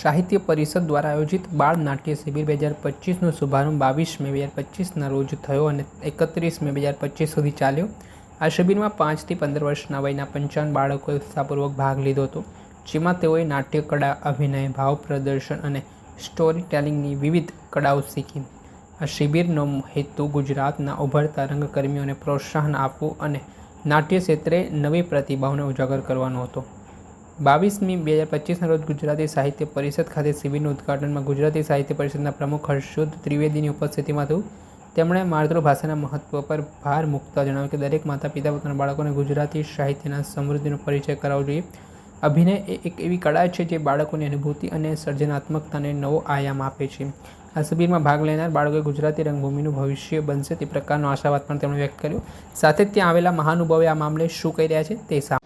સાહિત્ય પરિષદ દ્વારા આયોજિત બાળ નાટ્ય શિબિર બે હજાર પચીસનો શુભારંભ બાવીસ મે બે હજાર પચીસના રોજ થયો અને એકત્રીસ મે બે હજાર પચીસ સુધી ચાલ્યો. આ શિબિરમાં પાંચથી પંદર વર્ષના વયના પંચાવન બાળકોએ ઉત્સાહપૂર્વક ભાગ લીધો હતો, જેમાં તેઓએ નાટ્યકળા અભિનય, ભાવ પ્રદર્શન અને સ્ટોરી ટેલિંગની વિવિધ કળાઓ શીખી. આ શિબિરનો હેતુ ગુજરાતના ઉભરતા રંગકર્મીઓને પ્રોત્સાહન આપવું અને નાટ્ય ક્ષેત્રે નવી પ્રતિભાઓને ઉજાગર કરવાનો હતો. બાવીસમી બે હજાર પચીસના રોજ ગુજરાતી સાહિત્ય પરિષદ ખાતે શિબિરનું ઉદઘાટનમાં ગુજરાતી સાહિત્ય પરિષદના પ્રમુખ હર્ષોદ ત્રિવેદીની ઉપસ્થિતિમાં થયું તેમણે માતૃભાષાના મહત્વ પર ભાર મૂકતા જણાવ્યું કે દરેક માતા પિતા પોતાના બાળકોને ગુજરાતી સાહિત્યના સમૃદ્ધિનો પરિચય કરાવવો જોઈએ. અભિનય એ એક એવી કળા છે જે બાળકોની અનુભૂતિ અને સર્જનાત્મકતાને નવો આયામ આપે છે. આ શિબિરમાં ભાગ લેનાર બાળકોએ ગુજરાતી રંગભૂમિનું ભવિષ્ય બનશે તે પ્રકારનો આશાવાદ પણ તેમણે વ્યક્ત કર્યો. સાથે ત્યાં આવેલા મહાનુભાવે આ મામલે શું કહી રહ્યા છે તે સા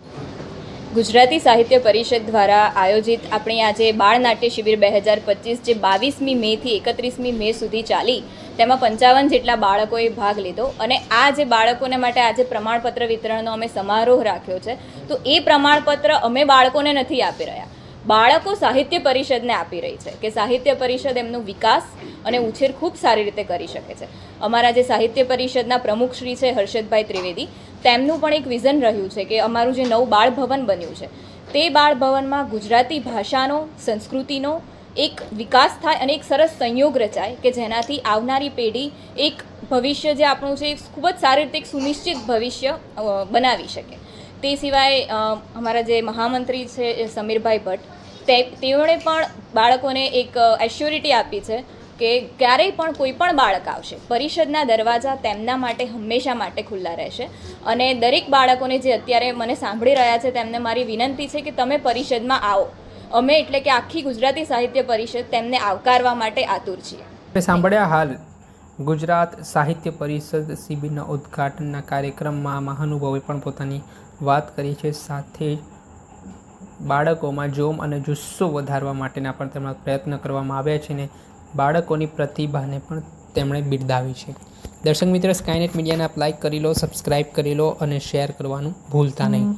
ગુજરાતી સાહિત્ય પરિષદ દ્વારા આયોજિત આપણી આજે બાળ નાટ્ય શિબિર બે હજાર પચીસ જે બાવીસમી મેથી એકત્રીસમી મે સુધી ચાલી, તેમાં પંચાવન જેટલા બાળકોએ ભાગ લીધો અને આ જે બાળકોને માટે આજે પ્રમાણપત્ર વિતરણનો અમે સમારોહ રાખ્યો છે, તો એ પ્રમાણપત્ર અમે બાળકોને નથી આપી રહ્યા. બાળકો સાહિત્ય પરિષદને આપી રહી છે કે સાહિત્ય પરિષદ એમનો વિકાસ અને ઉછેર ખૂબ સારી રીતે કરી શકે છે. અમારા જે સાહિત્ય પરિષદના પ્રમુખ શ્રી છે હર્ષદભાઈ ત્રિવેદી, તેમનું પણ એક વિઝન રહ્યું છે કે અમારું જે નવું બાળ ભવન બન્યું છે, તે બાળ ભવનમાં ગુજરાતી ભાષાનો, સંસ્કૃતિનો એક વિકાસ થાય અને એક સરસ સંયોગ રચાય કે જેનાથી આવનારી પેઢી એક ભવિષ્ય જે આપણું છે એ ખૂબ જ સારી રીતે એક સુનિશ્ચિત ભવિષ્ય બનાવી શકે. તે સિવાય અમારા જે મહામંત્રી છે સમીરભાઈ ભટ્ટ, તે તેઓએ પણ બાળકોને એક એશ્યોરિટી આપી છે કે ક્યારેય પણ કોઈ પણ બાળક આવશે, પરિષદના દરવાજા તેમના માટે હંમેશા માટે ખુલ્લા રહેશે અને દરેક બાળકોને જે અત્યારે મને સાંભળી રહ્યા છે, તેમને મારી વિનંતી છે કે તમે પરિષદમાં આવો. અમે એટલે કે આખી ગુજરાતી સાહિત્ય પરિષદ તેમને આવકારવા માટે આતુર છીએ. સાંભળ્યા હાલ ગુજરાત સાહિત્ય પરિષદ શિબિરના ઉદ્ઘાટનના કાર્યક્રમમાં મહાનુભાવે પણ પોતાની વાત કરી છે. સાથે બાળકોમાં જોમ અને જુસ્સો વધારવા માટેના પણ તેમના પ્રયત્ન કરવામાં આવ્યા છે ને બાળકોની પ્રતિભાને પણ તેમણે બિરદાવી છે. દર્શક મિત્ર સ્કાયનેટ મીડિયાને આપ લાઇક કરી લો સબસ્ક્રાઈબ કરી લો અને શેર કરવાનું ભૂલતા નહીં.